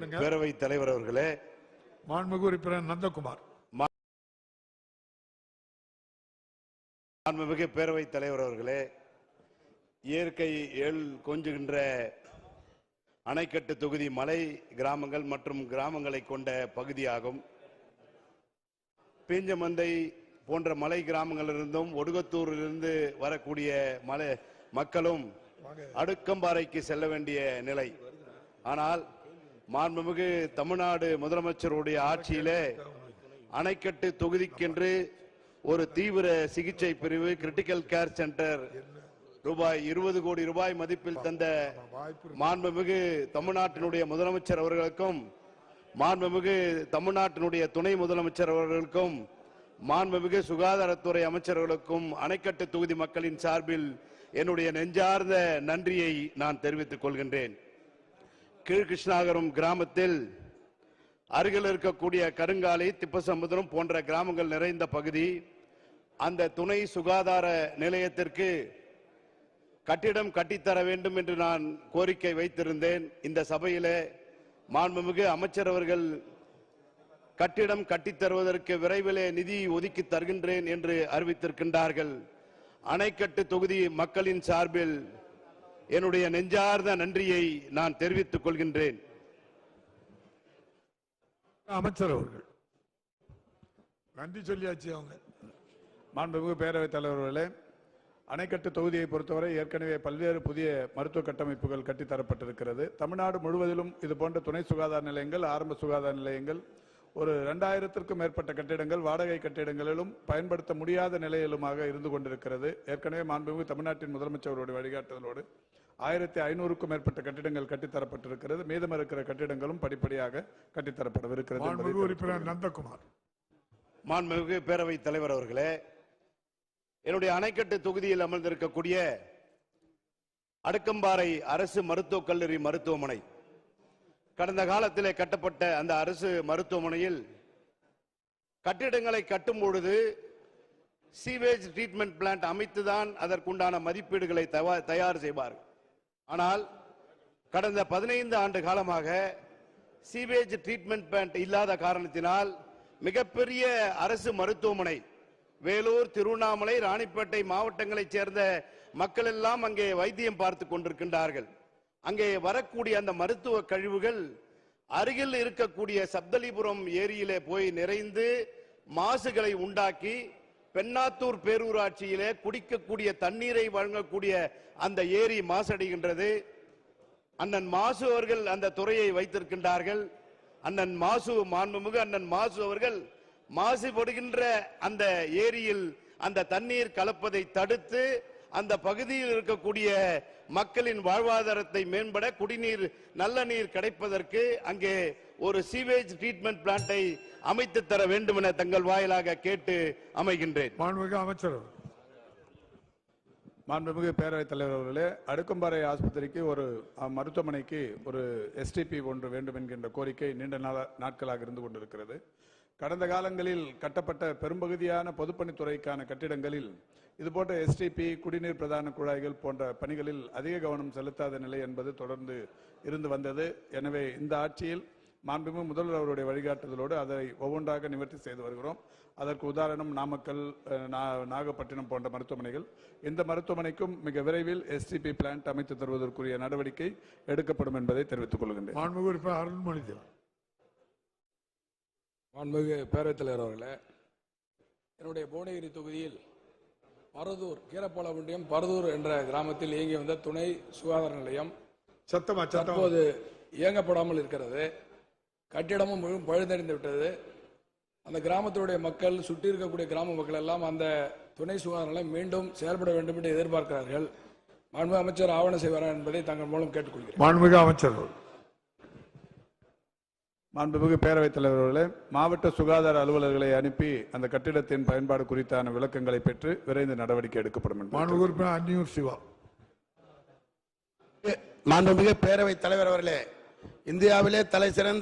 பேரவைத் தலைவர் அவர்களே மாண்புமிகு உறுப்பினர் நந்தகுமார். மாண்புமிகு பேரவைத் தலைவர் அவர்களே இயற்கை எள் கொஞ்சுகின்ற அணைக்கட்டு தொகுதி மலை கிராமங்கள் மற்றும் கிராமங்களை கொண்ட பகுதியாகும். பீஞ்சமந்தை போன்ற மலை கிராமங்களிலிருந்தும் ஒடுகத்தூரிலிருந்து வரக்கூடிய மலை மக்களும் அடுக்கம்பாறைக்கு செல்ல வேண்டிய நிலை. ஆனால் மாண்புமிகு தமிழ்நாடு முதலமைச்சருடைய ஆட்சியிலே அணைக்கட்டு தொகுதிக்கென்று ஒரு தீவிர சிகிச்சை பிரிவு கிரிட்டிக்கல் கேர் சென்டர் ரூபாய் இருபது கோடி ரூபாய் மதிப்பில் தந்த மாண்புமிகு தமிழ்நாட்டினுடைய முதலமைச்சர் அவர்களுக்கும் மாண்புமிகு தமிழ்நாட்டினுடைய துணை முதலமைச்சர் அவர்களுக்கும் மாண்புமிகு சுகாதாரத்துறை அமைச்சர்களுக்கும் அணைக்கட்டு தொகுதி மக்களின் சார்பில் என்னுடைய நெஞ்சார்ந்த நன்றியை நான் தெரிவித்துக் கொள்கின்றேன். கீழ்கிருஷ்ணாகரம் கிராமத்தில் அருகில் இருக்கக்கூடிய கருங்காலி திப்பசமுத்திரம் போன்ற கிராமங்கள் நிறைந்த பகுதி அந்த துணை சுகாதார நிலையத்திற்கு கட்டிடம் கட்டித்தர வேண்டும் என்று நான் கோரிக்கை வைத்திருந்தேன். இந்த சபையிலே மாண்புமிகு அமைச்சர் அவர்கள் கட்டிடம் கட்டித்தருவதற்கு விரைவிலே நிதி ஒதுக்கி தருகின்றேன் என்று அறிவித்திருக்கின்றார்கள். அணைக்கட்டு தொகுதி மக்களின் சார்பில் என்னுடைய நெஞ்சார்ந்த நன்றியை நான் தெரிவித்துக் கொள்கின்றேன். அமைச்சர் அவர்கள். நன்றி சொல்லியாச்சு அவங்க. மாண்புமிகு பேரவைத் தலைவர்களே அணைக்கட்டு தொகுதியை பொறுத்தவரை ஏற்கனவே பல்வேறு புதிய மருத்துவ கட்டமைப்புகள் கட்டித்தரப்பட்டிருக்கிறது தமிழ்நாடு முழுவதிலும் இது போன்ற துணை சுகாதார நிலையங்கள் ஆரம்ப சுகாதார நிலையங்கள் ஒரு ரெண்டாயிரத்திற்கும் மேற்பட்ட கட்டிடங்கள் வாடகை கட்டிடங்களிலும் பயன்படுத்த முடியாத நிலையிலுமாக இருந்து கொண்டிருக்கிறது. ஏற்கனவே மாண்புமிகு தமிழ்நாட்டின் முதலமைச்சருடைய வழிகாட்டுதலோடு ஆயிரத்தி ஐநூறுக்கும் மேற்பட்ட கட்டிடங்கள் கட்டித்தரப்பட்டிருக்கிறது. மீதம் இருக்கிற கட்டிடங்களும் படிப்படியாக கட்டித்தரப்படவிருக்கிறது உறுப்பினர் நந்தகுமார். மாண்புமிகு பேரவைத் தலைவர் அவர்களே என்னுடைய அணைக்கட்டு தொகுதியில் அமர்ந்திருக்கக்கூடிய அடுக்கம்பாறை அரசு மருத்துவக் கல்லூரி மருத்துவமனை கடந்த காலத்திலே கட்டப்பட்ட அந்த அரசு மருத்துவமனையில் கட்டிடங்களை கட்டும் பொழுது சீவேஜ் ட்ரீட்மெண்ட் பிளான்ட் அமைத்துதான் அதற்குண்டான மதிப்பீடுகளை தவா- தயார் செய்வார்கள். ஆனால் கடந்த பதினைந்து ஆண்டு காலமாக சீவேஜ் ட்ரீட்மெண்ட் பிளான்ட் இல்லாத காரணத்தினால் மிகப்பெரிய அரசு மருத்துவமனை வேலூர் திருவண்ணாமலை ராணிப்பேட்டை மாவட்டங்களைச் சேர்ந்த மக்கள் எல்லாம் அங்கே வைத்தியம் பார்த்து கொண்டிருக்கின்றார்கள். அங்கே வரக்கூடிய அந்த மருத்துவ கழிவுகள் அருகில் இருக்கக்கூடிய சப்தலிபுரம் ஏரியிலே போய் நிறைந்து மாசுகளை உண்டாக்கி பெண்ணாத்தூர் பேரூராட்சியிலே குடிக்கக்கூடிய தண்ணீரை வழங்கக்கூடிய அந்த ஏரி மாசடைகின்றது. அண்ணன் மாசு அவர்கள் அந்த துறையை வைத்திருக்கின்றார்கள். அண்ணன் மாசு மாண்புமிகு அண்ணன் மாசு அவர்கள் மாசுபடுகின்ற அந்த ஏரியில் அந்த தண்ணீர் கலப்பதை தடுத்து அந்த பகுதியில் இருக்கக்கூடிய மக்களின் வாழ்வாதாரத்தை மேம்பட குடிநீர் நல்ல நீர் கிடைப்பதற்கு அங்கே ஒரு சீவேஜ் ட்ரீட்மெண்ட் பிளான்ட்டை அமைத்து தர வேண்டும் என தங்கள் வாயிலாக கேட்டு அமைகின்றேன். மாண்புமிகு அமைச்சர் மாண்புமிகு பேரவைத் தலைவர் அவர்களே அடுக்கம்பாறை ஆஸ்பத்திரிக்கு ஒரு மருத்துவமனைக்கு ஒரு எஸ்டிபி ஒன்று வேண்டும் என்கின்ற கோரிக்கை நீண்ட நாள நாட்களாக இருந்து கொண்டிருக்கிறது. கடந்த காலங்களில் கட்டப்பட்ட பெரும்பகுதியான பொதுப்பணித்துறைக்கான கட்டிடங்களில் இதுபோன்ற எஸ்டிபி குடிநீர் பிரதான குழாய்கள் போன்ற பணிகளில் அதிக கவனம் செலுத்தாத நிலை என்பது தொடர்ந்து இருந்து வந்தது. எனவே இந்த ஆட்சியில் மாண்புமிகு முதல்வர் அவருடைய வழிகாட்டுதலோடு அதை ஒவ்வொன்றாக நிவர்த்தி செய்து வருகிறோம். அதற்கு உதாரணம் நாமக்கல் நாகப்பட்டினம் போன்ற மருத்துவமனைகள். இந்த மருத்துவமனைக்கும் மிக விரைவில் எஸ்டிபி பிளான்ட் அமைத்து தருவதற்குரிய நடவடிக்கை எடுக்கப்படும் என்பதை தெரிவித்துக் கொள்கின்றேன். மாண்புமிகு உறுப்பினர் அருண்மொழி தேவன் மாண்புமிகு பேரவைத் தலைவர் அவர்களே என்னுடைய புவனகிரி தொகுதியில் பரதூர் கீரப்பாள ஒன்றியம் பரதூர் என்ற கிராமத்தில் இயங்கி வந்த துணை சுகாதார நிலையம் சத்தமா தற்போது இயங்கப்படாமல் இருக்கிறது. கட்டிடமும் முழுவதும் பழுதடைந்து விட்டது. அந்த கிராமத்தினுடைய மக்கள் சுற்றி இருக்கக்கூடிய கிராம மக்கள் எல்லாம் அந்த துணை சுகாதார நிலையம் மீண்டும் செயல்பட வேண்டும் என்று எதிர்பார்க்கிறார்கள். மாண்பு அமைச்சர் ஆவணம் செய்வாரா என்பதை தங்கள் மூலம் கேட்டுக்கொள்கிறேன். மாண்புமிகு அமைச்சர் அவர்கள் மாண்புமிகு பேரவைத் தலைவர் அவர்களே மாவட்ட சுகாதார அலுவலர்களை அனுப்பி அந்த கட்டிடத்தின் பயன்பாடு குறித்தான விளக்கங்களை பெற்று விரைந்து நடவடிக்கை எடுக்கப்படும் மாண்புமிகு உறுப்பினர் அன்னியூர் சிவா. மாண்புமிகு பேரவைத் தலைவர் அவர்களே இந்தியாவிலே தலை சிறந்த